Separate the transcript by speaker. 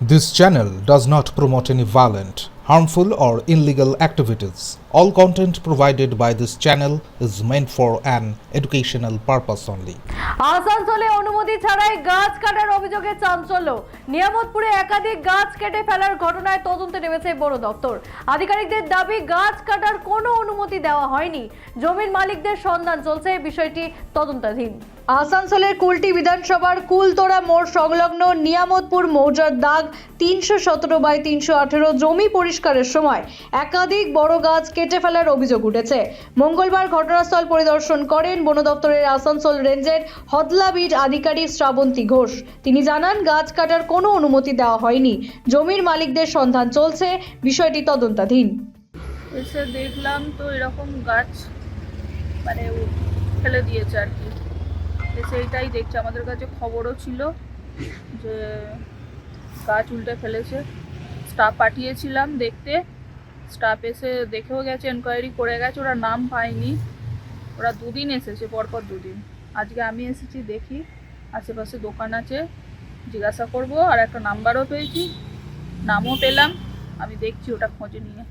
Speaker 1: This channel does not promote any violent, harmful, or illegal activities. All content provided by this channel is meant for an educational purpose only.
Speaker 2: আসানসোলে অনুমতি ছাড়াই গাছ কাটার অভিযোগে চাঞ্চল্য নিয়ামতপুরে একাধিক গাছ কেটে ফেলার ঘটনায় তদন্তে নেমেছে বন দপ্তর আধিকারিকদের দাবি গাছ কাটার কোনো অনুমতি দেওয়া হয়নি জমির মালিকদের সন্ধান চলছে বিষয়টি তদন্তাধীন আসানসোলের কুলটি বিধানসভার কুলতোড়া মোড় সংলগ্ন নিয়ামতপুর মৌজার দাগ তিনশো সতেরো বাই তিনশো আঠেরো জমি পরিষ্কারের সময় একাধিক বড় গাছ কেটে ফেলার অভিযোগ উঠেছে। মঙ্গলবার ঘটনাস্থল পরিদর্শন করেন বন দপ্তরের আসানসোল রেঞ্জের হদলাবিট আধিকারিক শ্রাবন্তী ঘোষ। তিনি জানান, গাছ কাটার কোনো অনুমতি দেওয়া হয়নি। জমির মালিকদের সন্ধান চলছে, বিষয়টি তদন্তাধীন।
Speaker 3: দেখলাম তো এরকম গাছ মানে ফেলে দিয়েছে আর কি। এসে এইটাই দেখছি। আমাদের কাছে খবরও ছিল যে গাছ উল্টে ফেলেছে। স্টাফ পাঠিয়েছিলাম দেখতে। স্টাফ এসে দেখেও গেছে এনকোয়ারি করে গেছে, ওরা নাম পায়নি। ওরা দুদিন এসেছে, পরপর দুদিন। আজকে আমি এসেছি দেখি, আশেপাশে দোকান আছে, জিজ্ঞাসা করব, আর একটা নাম্বারও পেয়েছি, নামও পেলাম। আমি দেখছি ওটা খোঁজ নিয়ে।